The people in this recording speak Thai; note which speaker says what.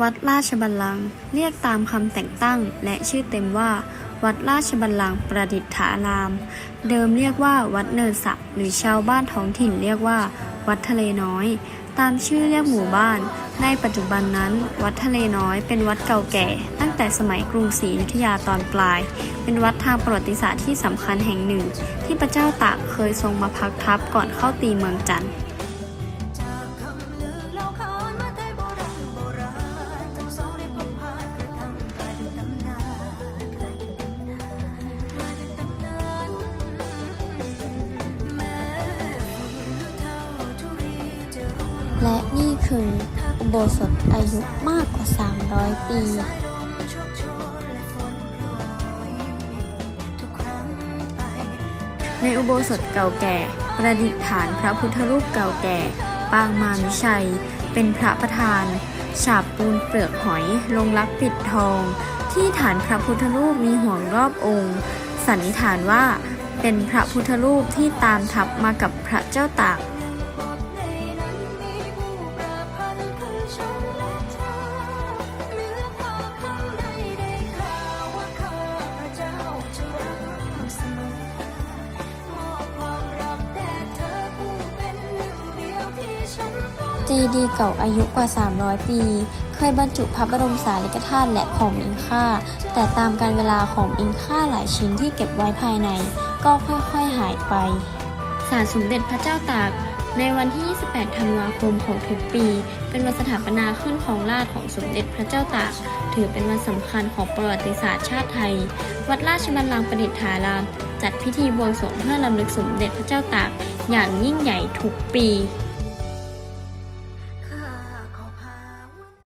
Speaker 1: วัดราชบัลลังก์เรียกตามคำแต่งตั้ง และชื่อเต็มว่า วัดราชบัลลังก์ประดิษฐาราม เดิมเรียกว่าวัดเนินสักหรือชาวบ้านท้องถิ่นเรียกว่า วัดทะเลน้อย ตามชื่อเรียกหมู่บ้าน ในปัจจุบันนั้น วัดทะเลน้อยเป็นวัดเก่าแก่ ตั้งแต่สมัยกรุงศรีอยุธยาตอนปลาย เป็นวัดทางประวัติศาสตร์ที่สำคัญแห่งหนึ่ง ที่พระเจ้าตากเคยทรงมาพักทับก่อนเข้าตีเมืองจันทร์
Speaker 2: และ
Speaker 1: นี่คืออุโบสถอายุมากกว่า 300 ปีในอุโบสถเก่าแก่ ประดิษฐานพระพุทธรูปเก่าแก่ ปางมารวิชัย เป็นพระประธาน ฉาบปูนเปลือกหอย ลงรักปิดทอง ที่ฐานพระพุทธรูปมีห่วงรอบองค์ สันนิษฐานว่าเป็นพระพุทธรูปที่ตามทับมากับพระเจ้าตาก
Speaker 2: เจดีย์
Speaker 1: เก่าอายุกว่า 300 ปี เคยบรรจุพระบรมสารีริกธาตุและของมีค่า แต่ตามการเวลาของมีค่าหลายชิ้นที่เก็บไว้ภายใน ก็ค่อยๆหายไป ศาลสมเด็จพระเจ้าตาก ในวันที่ 28 ธันวาคมของทุกปี เป็นวันสถาปนาขึ้นของราชของสมเด็จพระเจ้าตาก ถือเป็นวันสำคัญของประวัติศาสตร์ชาติไทย วัดราชบัลลังก์ประดิษฐาราม จัดพิธีบวงสรวงเพื่อรำลึกสมเด็จพระเจ้าตาก อย่างยิ่งใหญ่ทุกปี